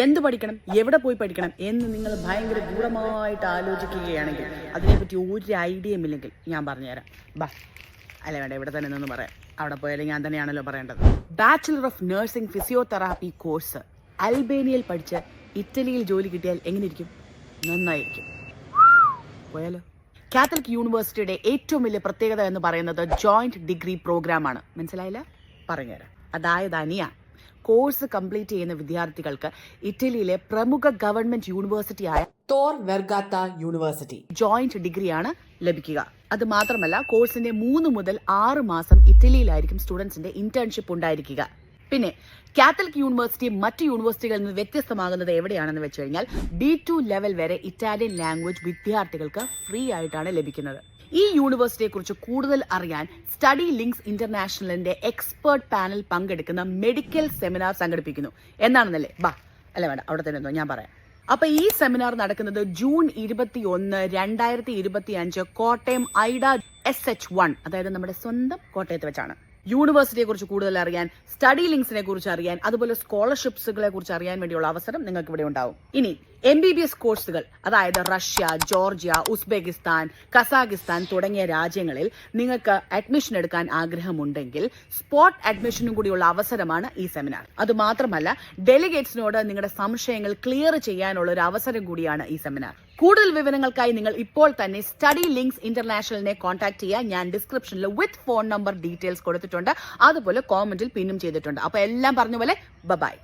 എന്ത് പഠിക്കണം? എവിടെ പോയി പഠിക്കണം? എന്ന് നിങ്ങൾ ഭയങ്കര ഗൂഢമായിട്ട് ആലോചിക്കുകയാണെങ്കിൽ അതിനെപ്പറ്റി ഒരു ഐഡിയയും ഇല്ലെങ്കിൽ ഞാൻ പറഞ്ഞുതരാം. ബാ. അല്ല വേണ്ട ഇവിടെ തന്നെ നിന്ന് പറയാം. അവിടെ പോയാലും ഞാൻ തന്നെയാണല്ലോ പറയേണ്ടത്. Bachelor of nursing physiotherapy course അൽബേനിയയിൽ പഠിച്ച് ഇറ്റലിയിൽ ജോലി കിട്ടിയാൽ എങ്ങനെയിരിക്കും? നന്നായിരിക്കും. പോയാലോ? കാത്തലിക് യൂണിവേഴ്സിറ്റിയുടെ ഏറ്റവും വലിയ പ്രത്യേകത എന്ന് പറയുന്നത് ജോയിന്റ് ഡിഗ്രി പ്രോഗ്രാം ആണ്. മനസ്സിലായില്ല? പറഞ്ഞുതരാം. അതായത് അനിയ കോഴ്സ് കംപ്ലീറ്റ് ചെയ്യുന്ന വിദ്യാർത്ഥികൾക്ക് ഇറ്റലിയിലെ പ്രമുഖ ഗവൺമെന്റ് യൂണിവേഴ്സിറ്റിയായ തോർ വെർഗാത്ത യൂണിവേഴ്സിറ്റി ജോയിന്റ് ഡിഗ്രിയാണ് ലഭിക്കുക. അത് മാത്രമല്ല കോഴ്സിന്റെ മൂന്ന് മുതൽ ആറ് മാസം ഇറ്റലിയിലായിരിക്കും സ്റ്റുഡൻസിന്റെ ഇന്റേൺഷിപ്പ് ഉണ്ടായിരിക്കുക. പിന്നെ കാത്തലിക് യൂണിവേഴ്സിറ്റി മറ്റ് യൂണിവേഴ്സിറ്റികളിൽ നിന്ന് വ്യത്യസ്തമാകുന്നത് എവിടെയാണെന്ന് വെച്ച് കഴിഞ്ഞാൽ ബി ടു ലെവൽ വരെ ഇറ്റാലിയൻ ലാംഗ്വേജ് വിദ്യാർത്ഥികൾക്ക് ഫ്രീ ആയിട്ടാണ് ലഭിക്കുന്നത്. ഈ യൂണിവേഴ്സിറ്റിയെ കുറിച്ച് കൂടുതൽ അറിയാൻ സ്റ്റഡി ലിങ്ക്സ് ഇന്റർനാഷണലിന്റെ എക്സ്പേർട്ട് പാനൽ പങ്കെടുക്കുന്ന മെഡിക്കൽ സെമിനാർ സംഘടിപ്പിക്കുന്നു. എന്നാണെന്നല്ലേ? ബാ അല്ല വേണ്ട അവിടെ തന്നെ ഞാൻ പറയാം. അപ്പൊ ഈ സെമിനാർ നടക്കുന്നത് ജൂൺ ഇരുപത്തി ഒന്ന് രണ്ടായിരത്തി ഇരുപത്തി അഞ്ച് കോട്ടയം ഐഡ എസ് എച്ച് വൺ അതായത് നമ്മുടെ സ്വന്തം കോട്ടയത്ത് വെച്ചാണ്. യൂണിവേഴ്സിറ്റിയെ കുറിച്ച് കൂടുതൽ അറിയാൻ സ്റ്റഡി ലിങ്ക്സിനെ കുറിച്ച് അറിയാൻ അതുപോലെ സ്കോളർഷിപ്സുകളെ കുറിച്ച് അറിയാൻ വേണ്ടിയുള്ള അവസരം നിങ്ങൾക്ക് ഇവിടെ ഉണ്ടാവും. ഇനി എം ബി ബി എസ് കോഴ്സുകൾ അതായത് റഷ്യ ജോർജിയ ഉസ്ബെക്കിസ്ഥാൻ കസാഖിസ്ഥാൻ തുടങ്ങിയ രാജ്യങ്ങളിൽ നിങ്ങൾക്ക് അഡ്മിഷൻ എടുക്കാൻ ആഗ്രഹമുണ്ടെങ്കിൽ സ്പോട്ട് അഡ്മിഷനും കൂടിയുള്ള അവസരമാണ് ഈ സെമിനാർ അതുമാത്രമല്ല ഡെലിഗേറ്റ്സിനോട് നിങ്ങളുടെ സംശയങ്ങൾ ക്ലിയർ ചെയ്യാനുള്ള ഒരു അവസരം കൂടിയാണ് ഈ സെമിനാർ കൂടുതൽ വിവരങ്ങൾക്കായി നിങ്ങൾ ഇപ്പോൾ തന്നെ സ്റ്റഡി ലിങ്ക്സ് ഇന്റർനാഷണലിനെ കോൺടാക്ട് ചെയ്യുക ഞാൻ ഡിസ്ക്രിപ്ഷനിൽ വിത്ത് ഫോൺ നമ്പർ ഡീറ്റെയിൽസ് കൊടുത്തിട്ടുണ്ട്. അതുപോലെ കോമന്റിൽ പിന്നും ചെയ്തിട്ടുണ്ട്. അപ്പൊ എല്ലാം പറഞ്ഞ പോലെ ബൈ